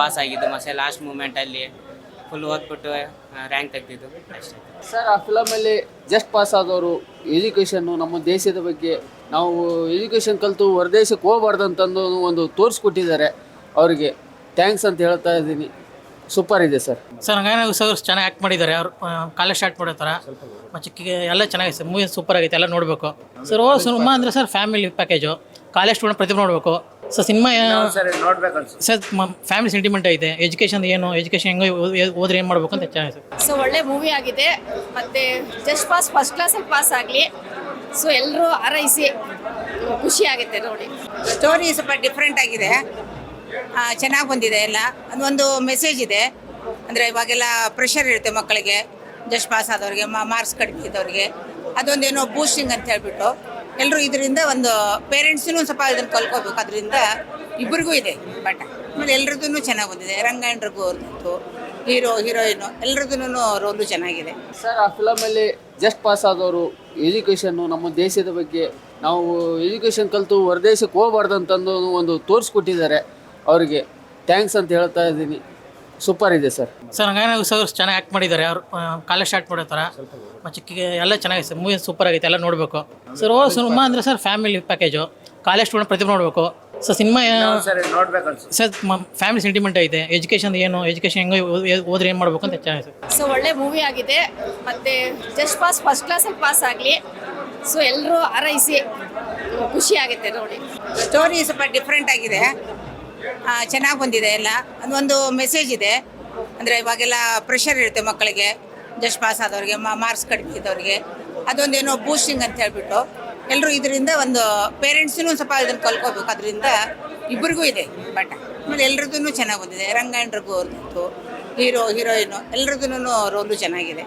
Pass ಆಗಿದ್ದು ಮತ್ತೆ last ಮೂಮೆಂಟಲ್ಲಿ ಫುಲ್ ಓದ್ಬಿಟ್ಟು ರ್ಯಾಂಕ್ ತೆಗ್ದಿದ್ದು. ಅಷ್ಟೇ. ಸರ್ ಆ ಫಿಲಮಲ್ಲಿ ಜಸ್ಟ್ ಪಾಸ್ ಆದವರು ಎಜುಕೇಷನ್ನು ನಮ್ಮ ದೇಶದ ಬಗ್ಗೆ ನಾವು ಎಜುಕೇಷನ್ ಕಲಿತು ಹೊರದೇಶಕ್ಕೆ ಹೋಗ್ಬಾರ್ದು ಅಂತಂದು ಒಂದು ತೋರಿಸ್ಕೊಟ್ಟಿದ್ದಾರೆ ಅವರಿಗೆ. ಥ್ಯಾಂಕ್ಸ್ ಅಂತ ಹೇಳ್ತಾ ಇದ್ದೀನಿ. ಸೂಪರ್ ಇದೆ ಸರ್ ಸರ್ ಹಂಗಾಗಿ ಸರ್ ಚೆನ್ನಾಗಿ ಆ್ಯಕ್ಟ್ ಮಾಡಿದ್ದಾರೆ. ಅವ್ರು ಕಾಲೇಜ್ ಸ್ಟಾರ್ಟ್ ಮಾಡೋ ಥರ. ಚಿಕ್ಕಿಗೆ ಎಲ್ಲ ಚೆನ್ನಾಗಿದೆ ಸರ್ ಮೂವಿ ಸೂಪರ್ ಆಗೈತೆ ಎಲ್ಲ ನೋಡಬೇಕು. ಸರ್ ಓ ಸಿನಿಮಾ ಅಂದರೆ sir family package college student ಪ್ರತಿಭೆ ನೋಡಬೇಕು. So cinema sir family sentiment ಐತೆ. ಎಜುಕೇಶನ್ ಏನು ಎಜುಕೇಶನ್ ಹೆಂಗ ಓದ್ರೆ ಏನು ಮಾಡಬೇಕು ಅಂತ ಚೆನ್ನಾಗಿದೆ ಸರ್ ಸೊ ಒಳ್ಳೆ ಮೂವಿ ಆಗಿದೆ. ಮತ್ತೆ ಜಸ್ಟ್ ಪಾಸ್ ಫಸ್ಟ್ ಕ್ಲಾಸಲ್ಲಿ ಪಾಸ್ ಆಗಲಿ. ಸೊ ಎಲ್ಲರೂ ಹಾರೈಸಿ. ಖುಷಿ ಆಗುತ್ತೆ ನೋಡಿ. ಸ್ಟೋರಿ ಸ್ವಲ್ಪ ಡಿಫ್ರೆಂಟ್ ಆಗಿದೆ. ಚೆನ್ನಾಗಿ ಬಂದಿದೆ ಎಲ್ಲ. ಅದೊಂದು ಮೆಸೇಜ್ ಇದೆ. ಅಂದರೆ ಇವಾಗೆಲ್ಲ ಪ್ರೆಷರ್ ಇರುತ್ತೆ ಮಕ್ಕಳಿಗೆ. ಜಸ್ಟ್ ಪಾಸ್ ಆದವ್ರಿಗೆ ಮಾರ್ಕ್ಸ್ ಕಡಿಮೆ ಇದ್ದವ್ರಿಗೆ ಅದೊಂದೇನೋ ಬೂಸ್ಟಿಂಗ್ ಅಂತ ಹೇಳ್ಬಿಟ್ಟು. ಎಲ್ಲರೂ ಇದರಿಂದ ಒಂದು ಪೇರೆಂಟ್ಸೂ ಸ್ವಲ್ಪ ಇದನ್ನು ಕಲ್ಕೋಬೇಕು ಅದರಿಂದ ಇಬ್ಬರಿಗೂ ಇದೆ ಬಟ್ ಆಮೇಲೆ ಎಲ್ರದ್ದು ಚೆನ್ನಾಗಿ ಬಂದಿದೆ ರಂಗಾಯಣರಿಗೂ ಅವ್ರದ್ದು ಹೀರೋ ಹೀರೋಯಿನು ಎಲ್ರದ್ದು ರೋಲು ಚೆನ್ನಾಗಿದೆ. ಸರ್, ಆ ಫಿಲಮಲ್ಲಿ ಜಸ್ಟ್ ಪಾಸ್ ಆದವರು ಎಜುಕೇಷನ್ನು ನಮ್ಮ ದೇಶದ ಬಗ್ಗೆ ನಾವು ಎಜುಕೇಷನ್ ಕಲಿತು ಹೊರದೇಶಕ್ಕೆ ಹೋಗ್ಬಾರ್ದು ಅಂತಂದು ಒಂದು ತೋರಿಸ್ಕೊಟ್ಟಿದ್ದಾರೆ ಅವರಿಗೆ. ಥ್ಯಾಂಕ್ಸ್ ಅಂತ ಹೇಳ್ತಾ ಇದ್ದೀನಿ. ಸೂಪರ್ ಇದೆ ಸರ್ ಸರ್ ಹಂಗಾಗಿ ಸರ್ ಚೆನ್ನಾಗಿ ಆ್ಯಕ್ಟ್ ಮಾಡಿದ್ದಾರೆ. ಅವ್ರು ಕಾಲೇಜ್ ಸ್ಟಾರ್ಟ್ ಮಾಡೋ ಥರ. ಚಿಕ್ಕ ಎಲ್ಲ ಚೆನ್ನಾಗಿದೆ ಸರ್ ಮೂವಿ ಸೂಪರ್ ಆಗೈತೆ ಎಲ್ಲ ನೋಡಬೇಕು. ಸರ್ ಓ ಸಿನಿಮಾ ಅಂದರೆ sir family package college student ಪ್ರತಿಭೆ ನೋಡಬೇಕು. Sir cinema sir family sentiment ಐತೆ. ಎಜುಕೇಶನ್ ಏನು ಎಜುಕೇಶನ್ ಹೆಂಗೆ ಹೋದ್ರೆ ಏನು ಮಾಡಬೇಕು ಅಂತ ಚೆನ್ನಾಗಿದೆ ಸರ್ ಸೊ ಒಳ್ಳೆ ಮೂವಿ ಆಗಿದೆ. ಮತ್ತೆ ಜಸ್ಟ್ ಪಾಸ್ ಫಸ್ಟ್ ಕ್ಲಾಸಲ್ಲಿ ಪಾಸ್ ಆಗಲಿ. ಸೊ ಎಲ್ಲರೂ ಆರೈಸಿ ಖುಷಿ ಆಗುತ್ತೆ ನೋಡಿ. ಸ್ಟೋರಿ ಸ್ವಲ್ಪ ಡಿಫ್ರೆಂಟ್ ಆಗಿದೆ. ಚೆನ್ನಾಗಿ ಬಂದಿದೆ ಎಲ್ಲ. ಅದೊಂದು ಮೆಸೇಜ್ ಇದೆ. ಅಂದರೆ ಇವಾಗೆಲ್ಲ ಪ್ರೆಷರ್ ಇರುತ್ತೆ ಮಕ್ಕಳಿಗೆ. ಜಸ್ಟ್ ಪಾಸ್ ಆದವ್ರಿಗೆ ಮಾರ್ಕ್ಸ್ ಕಡಿಮೆ ಇದ್ದವ್ರಿಗೆ ಅದೊಂದೇನೋ ಬೂಸ್ಟಿಂಗ್ ಅಂತ ಹೇಳ್ಬಿಟ್ಟು ಎಲ್ಲರೂ ಇದರಿಂದ ಒಂದು ಪೇರೆಂಟ್ಸೂ ಸ್ವಲ್ಪ ಇದನ್ನು ಕಲ್ಕೋಬೇಕು ಅದರಿಂದ ಇಬ್ಬರಿಗೂ ಇದೆ ಬಟ್ ಆಮೇಲೆ ಎಲ್ರದ್ದು ಚೆನ್ನಾಗಿ ಬಂದಿದೆ. ರಂಗಾಯಣರಿಗೂ ಅವ್ರದ್ದು ಹೀರೋ ಹೀರೋಯಿನು ಎಲ್ರದ್ದು ರೋಲು ಚೆನ್ನಾಗಿದೆ.